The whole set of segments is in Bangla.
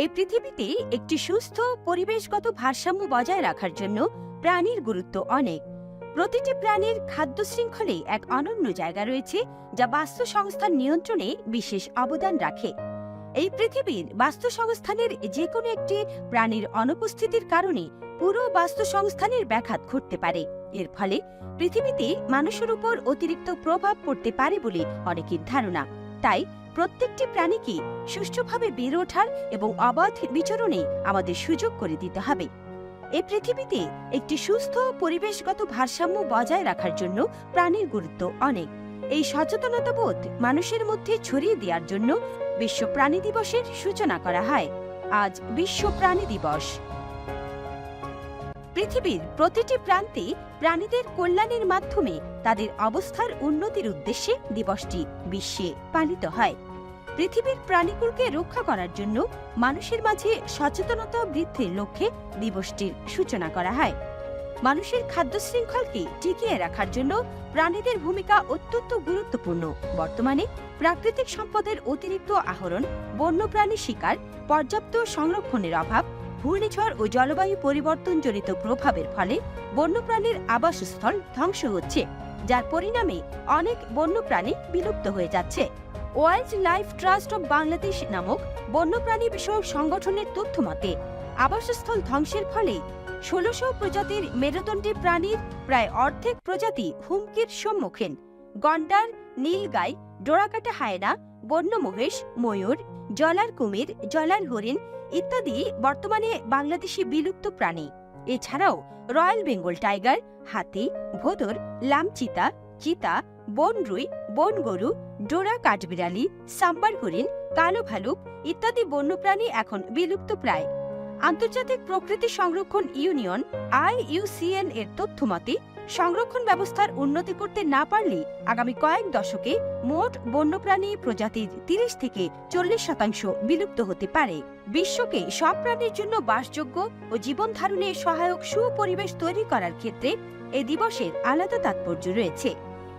এই পৃথিবীতে একটি সুস্থ, পরিবেশগত ভারসাম্য বজায় রাখার জন্য প্রাণীর গুরুত্ব অনেক। প্রতিটি প্রাণীর খাদ্য শৃঙ্খলে এক অনন্য জায়গা রয়েছে, যা বাস্তু সংস্থার নিয়ন্ত্রণে বিশেষ অবদান রাখে। এই পৃথিবীর বাস্তু সংস্থানের যে কোনো একটি প্রাণীর অনুপস্থিতির কারণে পুরো বাস্তু সংস্থানের ব্যাঘাত ঘটতে পারে। এর ফলে পৃথিবীতে মানুষের উপর অতিরিক্ত প্রভাব পড়তে পারে বলে অনেকের ধারণা। তাই প্রত্যেকটি প্রাণীকে সুষ্ঠুভাবে বেড়ে ওঠার এবং অবাধ বিচরণে আমাদের সুযোগ করে দিতে হবে। এই পৃথিবীতে একটি সুস্থ পরিবেশগত ভারসাম্য বজায় রাখার জন্য প্রাণীর গুরুত্ব অনেক। এই সচেতনতাবোধ মানুষের মধ্যে ছড়িয়ে দেওয়ার জন্য বিশ্ব প্রাণী দিবসের সূচনা করা হয়। আজ বিশ্ব প্রাণী দিবস। পৃথিবীর প্রতিটি প্রান্তে প্রাণীদের কল্যাণের মাধ্যমে তাদের অবস্থার উন্নতির উদ্দেশ্যে দিবসটি বিশ্বে পালিত হয়। পৃথিবীর প্রাণীকুলকে রক্ষা করার জন্য মানুষের মাঝে সচেতনতা বৃদ্ধির লক্ষ্যে দিবসটির সূচনা করা হয়। মানুষের খাদ্য শৃঙ্খলকে টিকিয়ে রাখার জন্য প্রাণীদের ভূমিকা অত্যন্ত গুরুত্বপূর্ণ। বর্তমানে প্রাকৃতিক সম্পদের অতিরিক্ত আহরণ, বন্যপ্রাণী শিকার, পর্যাপ্ত সংরক্ষণের অভাব, ঘূর্ণিঝড় ও জলবায়ু পরিবর্তনজনিত প্রভাবের ফলে বন্যপ্রাণীর আবাসস্থল ধ্বংস হচ্ছে, যার পরিণামে অনেক বন্যপ্রাণী বিলুপ্ত হয়ে যাচ্ছে। Wildlife trust of Bangladesh নামক বন্যপ্রাণী বিষয়ক সংগঠনের তথ্য মতে, আবাসস্থল ধ্বংসের ফলে ষোলশো প্রজাতির মেরুদণ্ডী প্রাণীর প্রায় অর্ধেক প্রজাতি হুমকির সম্মুখীন। গন্ডার, নীলগাই, ডোরাকাটা হায়না বন্য মহেশ ময়ূর, জলার কুমির, জলার হরিণ ইত্যাদি বর্তমানে বাংলাদেশি বিলুপ্ত প্রাণী। এছাড়াও রয়্যাল বেঙ্গল টাইগার, হাতি, ভোদর, লামচিতা চিতা, বনরুই, বনগরু, ডোরা, কাঠবিড়ালি, সাম্বার হরিণ, কালো ভালুক ইত্যাদি বন্যপ্রাণী এখন বিলুপ্ত প্রায়। আন্তর্জাতিক প্রকৃতি সংরক্ষণ ইউনিয়ন আইইউসিএন এর তথ্য মতে সংরক্ষণ ব্যবস্থার উন্নতি করতে না পারলে আগামী কয়েক দশকে মোট বন্যপ্রাণী প্রজাতির তিরিশ থেকে চল্লিশ শতাংশ বিলুপ্ত হতে পারে। বিশ্বকে সব প্রাণীর জন্য বাসযোগ্য ও জীবন ধারণে সহায়ক সুপরিবেশ তৈরি করার ক্ষেত্রে এ দিবসের আলাদা তাৎপর্য রয়েছে।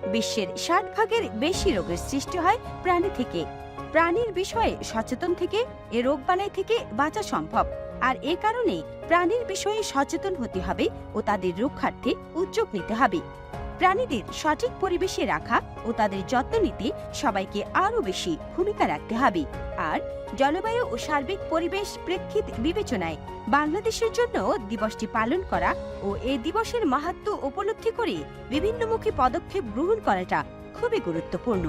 বিশ্বের ষাট ভাগের বেশি রোগের সৃষ্টি হয় প্রাণী থেকে। প্রাণীর বিষয়ে সচেতন থেকে এ রোগ বালাই থেকে বাঁচা সম্ভব। আর এ কারণে প্রাণীর বিষয়ে সচেতন হতে হবে ও তাদের রক্ষার্থে উদ্যোগ নিতে হবে। প্রাণীদের সঠিক পরিবেশে রাখা ও তাদের যত্ন নিতে সবাইকে আরও বেশি ভূমিকা রাখতে হবে। আর জলবায়ু ও সার্বিক পরিবেশ প্রেক্ষিত বিবেচনায় বাংলাদেশের জন্য দিবসটি পালন করা ও এই দিবসের মাহাত্ম উপলব্ধি করে বিভিন্নমুখী পদক্ষেপ গ্রহণ করাটা খুবই গুরুত্বপূর্ণ।